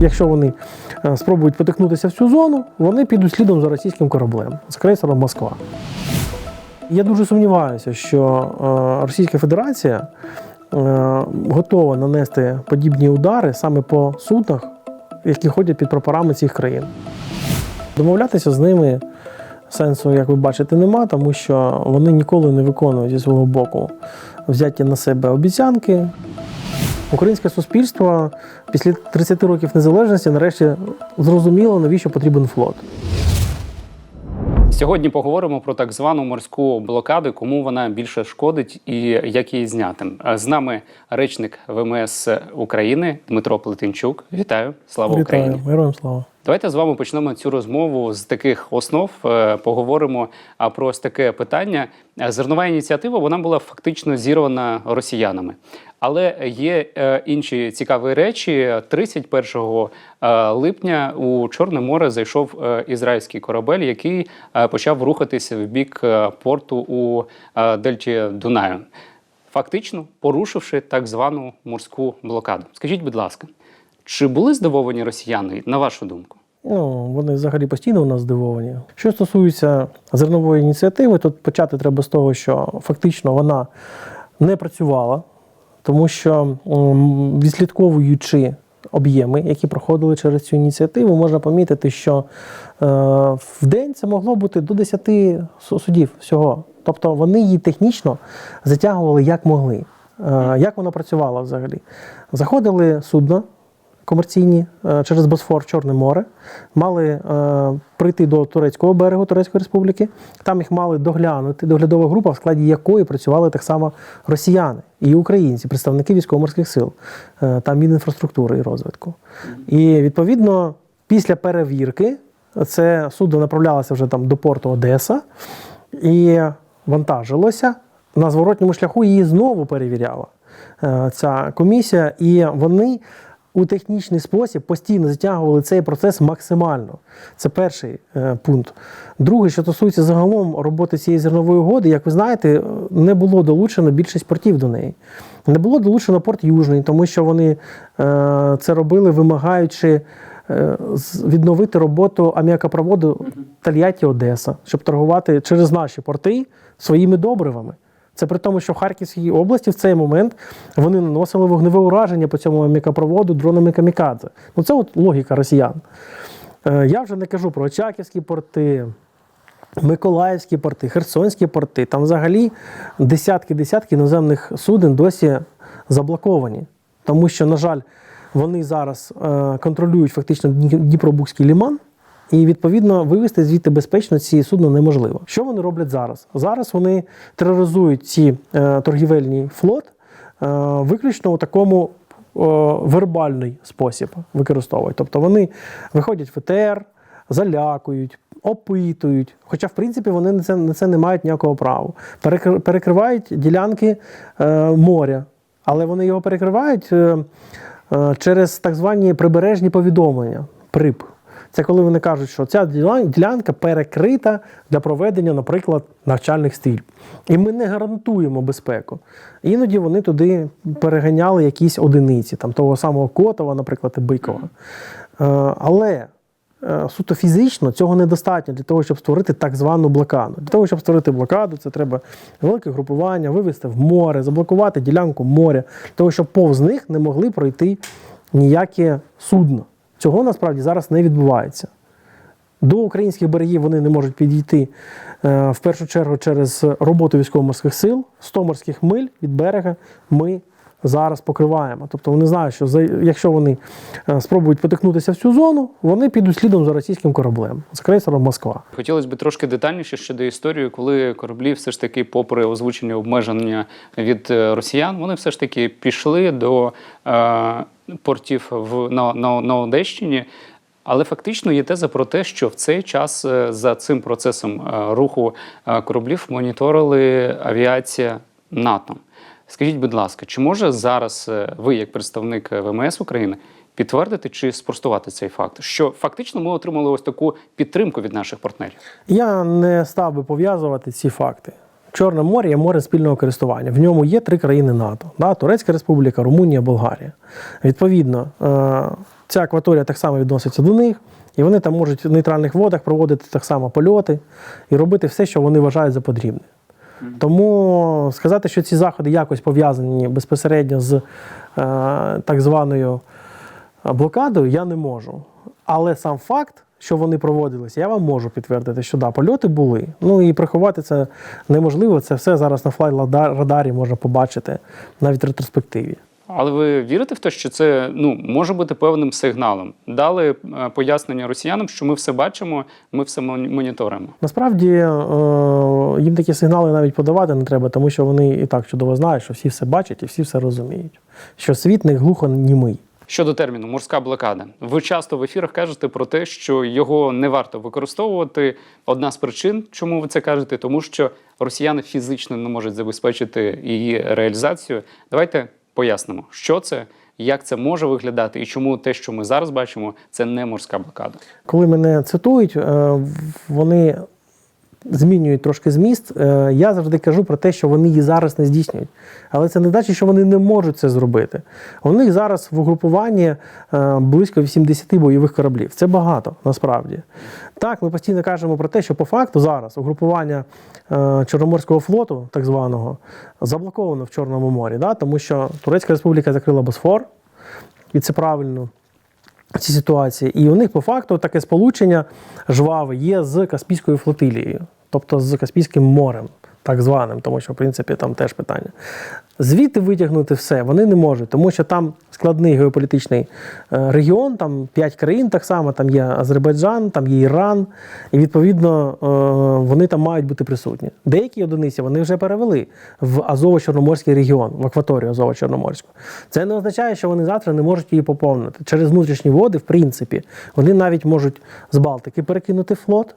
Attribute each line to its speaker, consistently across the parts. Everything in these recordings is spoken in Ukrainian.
Speaker 1: Якщо вони е, спробують потикнутися в цю зону, вони підуть слідом за російським кораблем з крейсером Москва. Я дуже сумніваюся, що е, Російська Федерація е, готова нанести подібні удари саме по суднах, які ходять під прапорами цих країн. Домовлятися з ними сенсу, як ви бачите, нема, тому що вони ніколи не виконують зі свого боку взяті на себе обіцянки. Українське суспільство після 30 років незалежності нарешті зрозуміло, навіщо потрібен флот.
Speaker 2: Сьогодні поговоримо про так звану морську блокаду, кому вона більше шкодить і як її зняти. З нами речник ВМС України Дмитро Плетенчук. Вітаю, слава Україні!
Speaker 1: Вітаю, героям слава.
Speaker 2: Давайте з вами почнемо цю розмову з таких основ. Е, Поговоримо про ось таке питання. Е, Зернова ініціатива вона була фактично зірвана росіянами. Але є е, інші цікаві речі. 31 е, липня у Чорне море зайшов ізраїльський корабель, який почав рухатися в бік порту у Дельті Дунаю, фактично порушивши так звану морську блокаду. Скажіть, будь ласка, чи були здивовані росіяни, на вашу думку?
Speaker 1: Ну, вони взагалі постійно у нас здивовані. Що стосується зернової ініціативи, то почати треба з того, що фактично вона не працювала, тому що відслідковуючи об'єми, які проходили через цю ініціативу, можна помітити, що е, в день це могло бути до 10 судів всього. Тобто вони її технічно затягували як могли. Е, як вона працювала взагалі? Заходили судна комерційні е, через Босфор Чорне море, мали е, прийти до турецького берегу Турецької республіки. Там їх мали доглянути, доглядова група, в складі якої працювали так само росіяни і українці, представники військово-морських сил е, та Мінінфраструктури і розвитку. І відповідно після перевірки це судно направлялося вже там до порту Одеса і вантажилося. На зворотньому шляху її знову перевіряла ця комісія, і вони у технічний спосіб постійно затягували цей процес максимально. Це перший е, пункт. Другий, що стосується загалом роботи цієї зернової угоди, як ви знаєте, е, не було долучено більшість портів до неї. Не було долучено порт Южний, тому що вони е, це робили, вимагаючи відновити роботу аміакопроводу Тольятті Одеса, щоб торгувати через наші порти своїми добривами. Це при тому, що в Харківській області в цей момент вони наносили вогневе ураження по цьому амікопроводу дронами камікадзе. Ну це от логіка росіян. Е, Я вже не кажу про Очаківські порти, Миколаївські порти, Херсонські порти. Там взагалі десятки-десятки іноземних суден досі заблоковані. Тому що, на жаль, вони зараз е, контролюють фактично Дні- Дніпробузький ліман. І відповідно вивезти звідти безпечно ці судна неможливо. Що вони роблять зараз? Зараз вони тероризують ці е, торгівельний флот е, виключно у такому е, вербальний спосіб використовують. Тобто вони виходять в ЕТР, залякують, опитують. Хоча, в принципі, вони на це, на це не мають ніякого права. Перекр- перекривають ділянки е, моря, але вони його перекривають е, е, через так звані прибережні повідомлення. ПРИП. Це коли вони кажуть, що ця ділянка перекрита для проведення, наприклад, навчальних стрільб. І ми не гарантуємо безпеку. Іноді вони туди переганяли якісь одиниці, там того самого Котова, наприклад, і Бикова. Е, Але е, суто фізично цього недостатньо для того, щоб створити так звану блокаду. Для того, щоб створити блокаду, це треба велике групування, вивести в море, заблокувати ділянку моря, для того, щоб повз них не могли пройти ніяке судно. Цього насправді зараз не відбувається. До українських берегів вони не можуть підійти е, в першу чергу через роботу військово-морських сил. 100 морських миль від берега ми зараз покриваємо. Тобто вони знають, що якщо вони е, спробують потикнутися в цю зону, вони підуть слідом за російським кораблем, за крейсером Москва.
Speaker 2: Хотілося б трошки детальніше щодо історії, коли кораблі все ж таки, попри озвучені обмеження від е, росіян, вони все ж таки пішли до е, портів в, на, на, на Одещині. Але фактично є теза про те, що в цей час е, за цим процесом руху кораблів моніторили авіація НАТО. Скажіть, будь ласка, чи може зараз е, ви, як представник е, ВМС України, підтвердити чи спростувати цей факт? Що фактично ми отримали ось таку підтримку від наших партнерів?
Speaker 1: Я не став би пов'язувати ці факти. Чорне море є море спільного користування. В ньому є три країни НАТО: да? Турецька Республіка, Румунія, Болгарія. Відповідно, е, ця акваторія так само відноситься до них, і вони там можуть в нейтральних водах проводити так само польоти і робити все, що вони вважають за потрібне. Тому сказати, що ці заходи якось пов'язані безпосередньо з е, так званою е, блокадою, я не можу. Але сам факт, що вони проводилися, я вам можу підтвердити, що да, польоти були. Ну і приховати це неможливо. Це все зараз на флай-радарі можна побачити навіть в ретроспективі.
Speaker 2: Але ви вірите в те, що це ну може бути певним сигналом? Дали е, пояснення росіянам, що ми все бачимо, ми все мон- моніторимо.
Speaker 1: Насправді е, їм такі сигнали навіть подавати не треба, тому що вони і так чудово знають, що всі все бачать і всі все розуміють. Що світ не глухо німий.
Speaker 2: Щодо терміну морська блокада, ви часто в ефірах кажете про те, що його не варто використовувати. Одна з причин, чому ви це кажете, тому що росіяни фізично не можуть забезпечити її реалізацію. Давайте пояснимо, що це, як це може виглядати, і чому те, що ми зараз бачимо, це не морська блокада.
Speaker 1: Коли мене цитують, е, вони змінюють трошки зміст. Е, Я завжди кажу про те, що вони її зараз не здійснюють. Але це не значить, що вони не можуть це зробити. У них зараз в угрупуванні е, близько 80 бойових кораблів. Це багато насправді. Так, ми постійно кажемо про те, що по факту зараз угрупування е, Чорноморського флоту, так званого, заблоковано в Чорному морі, да? тому що Турецька Республіка закрила Босфор, і це правильно ці ситуації. І у них по факту таке сполучення жваве є з Каспійською флотилією, тобто з Каспійським морем, так званим, тому що, в принципі, там теж питання. Звідти витягнути все вони не можуть, тому що там складний геополітичний е, регіон, там п'ять країн так само, там є Азербайджан, там є Іран, і відповідно е, вони там мають бути присутні. Деякі одиниці вони вже перевели в Азово-Чорноморський регіон, в акваторію Азово-Чорноморську. Це не означає, що вони завтра не можуть її поповнити. Через внутрішні води, в принципі, вони навіть можуть з Балтики перекинути флот.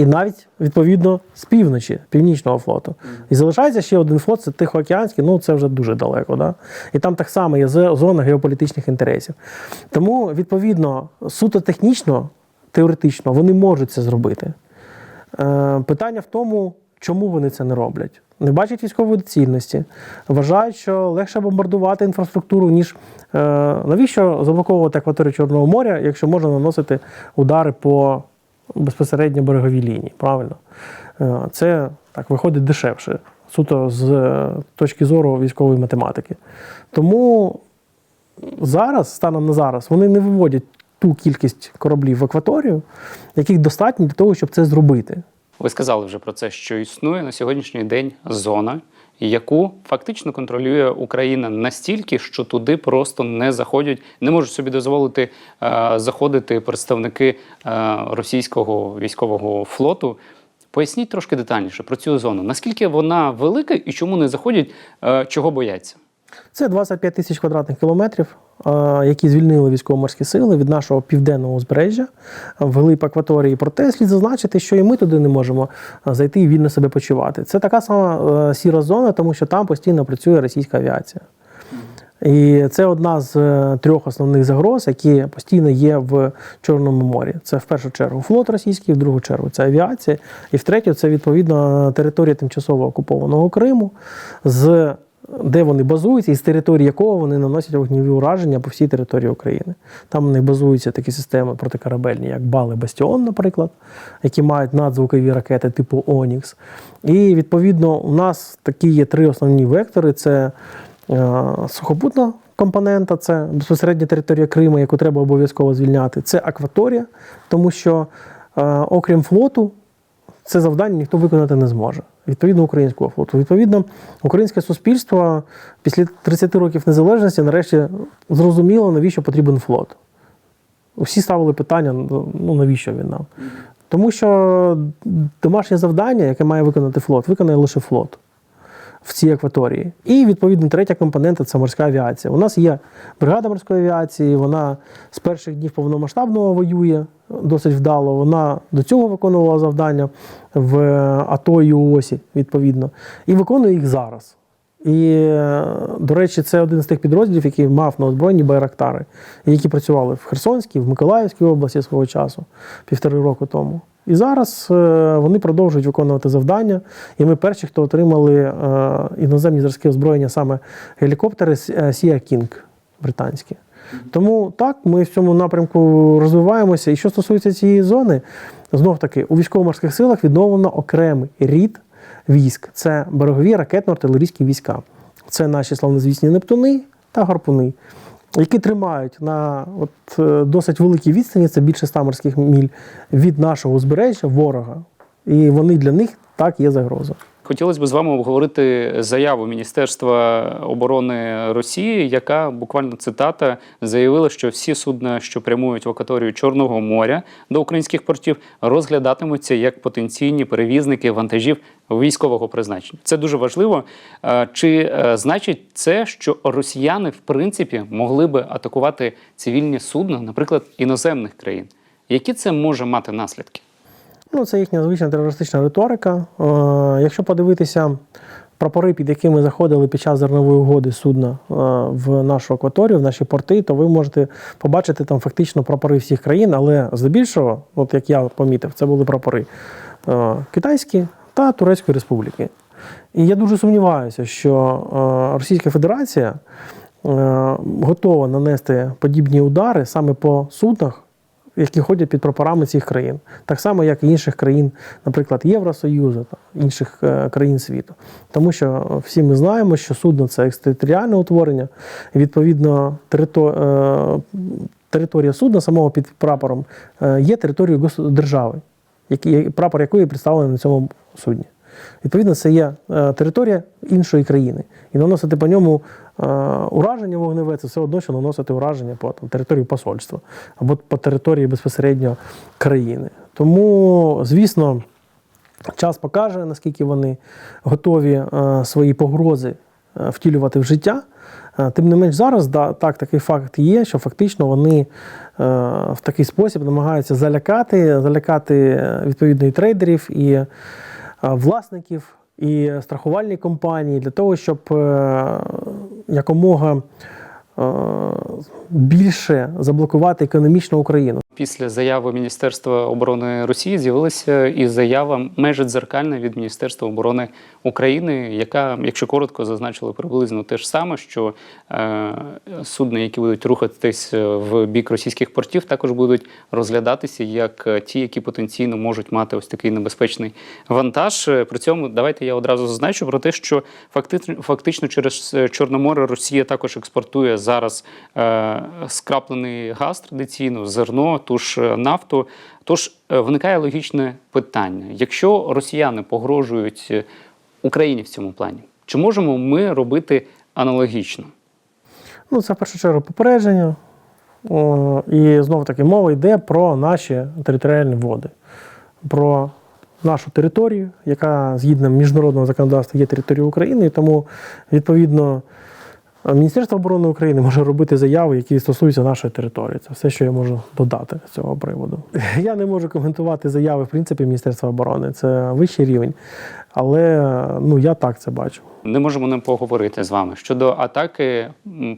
Speaker 1: І навіть відповідно з півночі, північного флоту. І залишається ще один флот, це Тихоокеанський, ну це вже дуже далеко. Да? І там так само є зона геополітичних інтересів. Тому, відповідно, суто технічно, теоретично, вони можуть це зробити. Е, питання в тому, чому вони це не роблять. Не бачать військової доцільності, вважають, що легше бомбардувати інфраструктуру, ніж е, навіщо заблоковувати акваторію Чорного моря, якщо можна наносити удари по безпосередньо береговій лінії. Правильно? Е, Це так виходить дешевше, суто з е, точки зору військової математики. Тому зараз, станом на зараз, вони не виводять ту кількість кораблів в акваторію, яких достатньо для того, щоб це зробити.
Speaker 2: Ви сказали вже про це, що існує на сьогоднішній день зона, яку фактично контролює Україна настільки, що туди просто не заходять, не можуть собі дозволити е, заходити представники е, російського військового флоту. Поясніть трошки детальніше про цю зону. Наскільки вона велика і чому не заходять, е, чого бояться?
Speaker 1: Це 25 тисяч квадратних кілометрів, е, які звільнили військово-морські сили від нашого південного узбережжя в глиб акваторії. Проте слід зазначити, що і ми туди не можемо е, зайти і вільно себе почувати. Це така сама е, сіра зона, тому що там постійно працює російська авіація. І це одна з трьох основних загроз, які постійно є в Чорному морі. Це в першу чергу флот російський, в другу чергу це авіація, і в третю це відповідно територія тимчасово окупованого Криму, з де вони базуються, і з території якого вони наносять вогневі ураження по всій території України. Там них базуються такі системи протикорабельні, як Бали Бастіон, наприклад, які мають надзвукові ракети типу Онікс. І відповідно у нас такі є три основні вектори: це е, сухопутна компонента, це безпосередня територія Криму, яку треба обов'язково звільняти. Це акваторія, тому що е, окрім флоту, це завдання ніхто виконати не зможе. Відповідно українського флоту. Відповідно, українське суспільство після 30 років незалежності нарешті зрозуміло, навіщо потрібен флот. Всі ставили питання: ну навіщо він нам? Тому що домашнє завдання, яке має виконати флот, виконає лише флот в цій акваторії. І відповідно третя компонента це морська авіація. У нас є бригада морської авіації, вона з перших днів повномасштабного воює досить вдало. Вона до цього виконувала завдання в АТО і ООСі, відповідно, і виконує їх зараз. І, е, до речі, це один з тих підрозділів, який мав на озброєнні байрактари, які працювали в Херсонській, в Миколаївській області свого часу, півтори року тому. І зараз е, вони продовжують виконувати завдання. І ми перші, хто отримали е, іноземні зразки озброєння, саме гелікоптери Сія Кінг британські. Тому так, ми в цьому напрямку розвиваємося. І що стосується цієї зони, знов таки у військово-морських силах відновлено окремий рід військ. Це берегові ракетно-артилерійські війська. Це наші славнозвісні Нептуни та гарпуни, які тримають на от, е, досить великій відстані, це більше 100 морських міль від нашого узбережжя ворога. І вони для них так є загроза.
Speaker 2: Хотілося б з вами обговорити заяву Міністерства оборони Росії, яка буквально цитата заявила, що всі судна, що прямують в акваторію Чорного моря до українських портів, розглядатимуться як потенційні перевізники вантажів військового призначення. Це дуже важливо. Чи е, значить це, що росіяни в принципі могли би атакувати цивільні судна, наприклад, іноземних країн? Які це може мати наслідки?
Speaker 1: Ну, це їхня звична терористична риторика. Е, якщо подивитися прапори, під якими заходили під час зернової угоди судна е, в нашу акваторію, в наші порти, то ви можете побачити там фактично прапори всіх країн, але здебільшого, от як я помітив, це були прапори е, китайські та Турецької республіки. І я дуже сумніваюся, що Російська Федерація готова нанести подібні удари саме по суднах, які ходять під прапорами цих країн, так само, як і інших країн, наприклад, Євросоюзу та інших е, країн світу. Тому що всі ми знаємо, що судно це екстериторіальне утворення, відповідно е, територія судна самого під прапором е, є територією держави, прапор якої представлений на цьому судні. Відповідно, це є е, територія іншої країни. І наносити по ньому е, ураження вогневе це все одно, що наносити ураження по там, території посольства або по території безпосередньо країни. Тому, звісно, час покаже, наскільки вони готові е, свої погрози втілювати в життя. Тим не менш, зараз да, так, такий факт є, що фактично вони в такий спосіб намагаються залякати, залякати відповідно і трейдерів, і власників, і страхувальні компанії для того, щоб е, якомога е, більше заблокувати економічно Україну.
Speaker 2: Після заяви Міністерства оборони Росії з'явилася і заява майже дзеркальна від Міністерства оборони України, яка, якщо коротко, зазначила приблизно те ж саме, що е, судна, які будуть рухатись в бік російських портів, також будуть розглядатися як е, ті, які потенційно можуть мати ось такий небезпечний вантаж. Е, При цьому давайте я одразу зазначу про те, що фактично, фактично через е, Чорноморе Росія також експортує зараз е, скраплений газ традиційно, зерно, ту ж е, нафту. Тож е, виникає логічне питання: якщо росіяни погрожують е, Україні в цьому плані, чи можемо ми робити аналогічно?
Speaker 1: Ну, це в першу чергу попередження. І знову таки мова йде про наші територіальні води, про нашу територію, яка згідно міжнародного законодавства є територією України, і тому відповідно Міністерство оборони України може робити заяви, які стосуються нашої території. Це все, що я можу додати з цього приводу. Я не можу коментувати заяви в принципі Міністерства оборони. Це вищий рівень. Але ну я так це бачу.
Speaker 2: Не можемо не поговорити з вами щодо атаки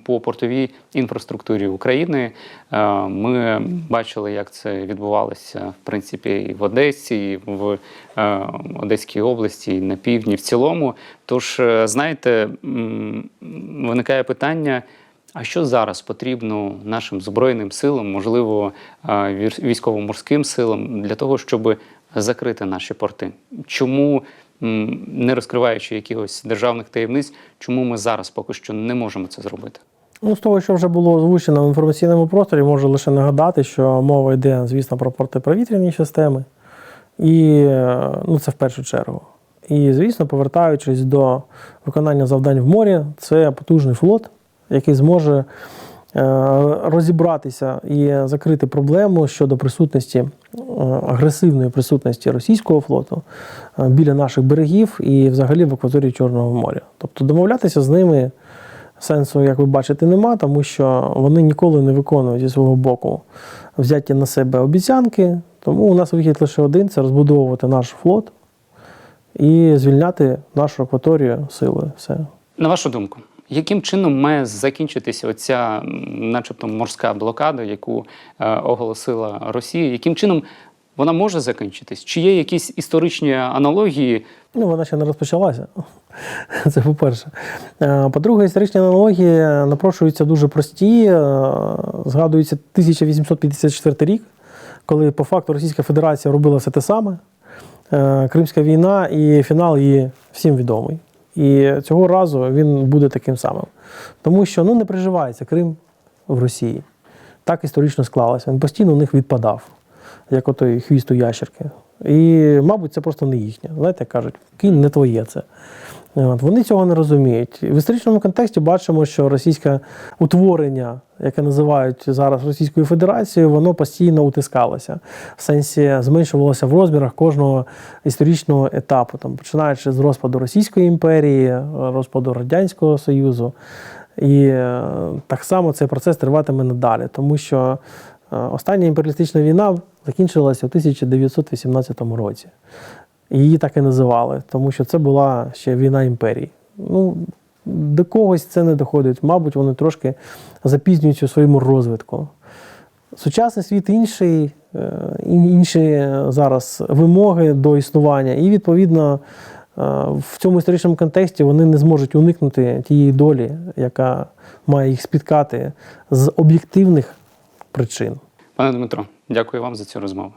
Speaker 2: по портовій інфраструктурі України. Е, Ми бачили, як це відбувалося в принципі і в Одесі, і в е, Одеській області, і на півдні в цілому. Тож, е, знаєте, виникає питання. А що зараз потрібно нашим збройним силам, можливо, військово-морським силам для того, щоб закрити наші порти? Чому, не розкриваючи якихось державних таємниць, чому ми зараз поки що не можемо це зробити?
Speaker 1: Ну, з того, що вже було озвучено в інформаційному просторі, можу лише нагадати, що мова йде, звісно, про протиповітряні системи. І е, ну, це в першу чергу. І, звісно, повертаючись до виконання завдань в морі, це потужний флот, який зможе е, розібратися і закрити проблему щодо присутності агресивної присутності російського флоту е, біля наших берегів і взагалі в акваторії Чорного моря. Тобто домовлятися з ними сенсу, як ви бачите, нема, тому що вони ніколи не виконують зі свого боку взяті на себе обіцянки. Тому у нас вихід лише один це розбудовувати наш флот і звільняти нашу акваторію силою. Все.
Speaker 2: На вашу думку, яким чином має закінчитися оця, начебто, морська блокада, яку е, оголосила Росія? Яким чином вона може закінчитись? Чи є якісь історичні аналогії?
Speaker 1: Ну, вона ще не розпочалася. Це по-перше. Е, По-друге, історичні аналогії напрошуються дуже прості. Е, Згадується 1854 рік, коли по факту Російська Федерація робила все те саме. Е, Кримська війна і фінал її всім відомий. І цього разу він буде таким самим. Тому що ну, не приживається Крим в Росії. Так історично склалося. Він постійно у них відпадав, як отой хвіст у ящерки. І, мабуть, це просто не їхнє. Знаєте, кажуть, кінь не твоє це. Вони цього не розуміють. В історичному контексті бачимо, що російське утворення, яке називають зараз Російською Федерацією, воно постійно утискалося. В сенсі зменшувалося в розмірах кожного історичного етапу, там, починаючи з розпаду Російської імперії, розпаду Радянського Союзу. І е, так само цей процес триватиме надалі, тому що е, остання імперіалістична війна закінчилася у 1918 році. Її так і називали, тому що це була ще війна імперії. Ну, до когось це не доходить. Мабуть, вони трошки запізнюються у своєму розвитку. Сучасний світ інший, е, інші зараз вимоги до існування, і відповідно е, в цьому історичному контексті вони не зможуть уникнути тієї долі, яка має їх спіткати з об'єктивних причин.
Speaker 2: Пане Дмитро, дякую вам за цю розмову.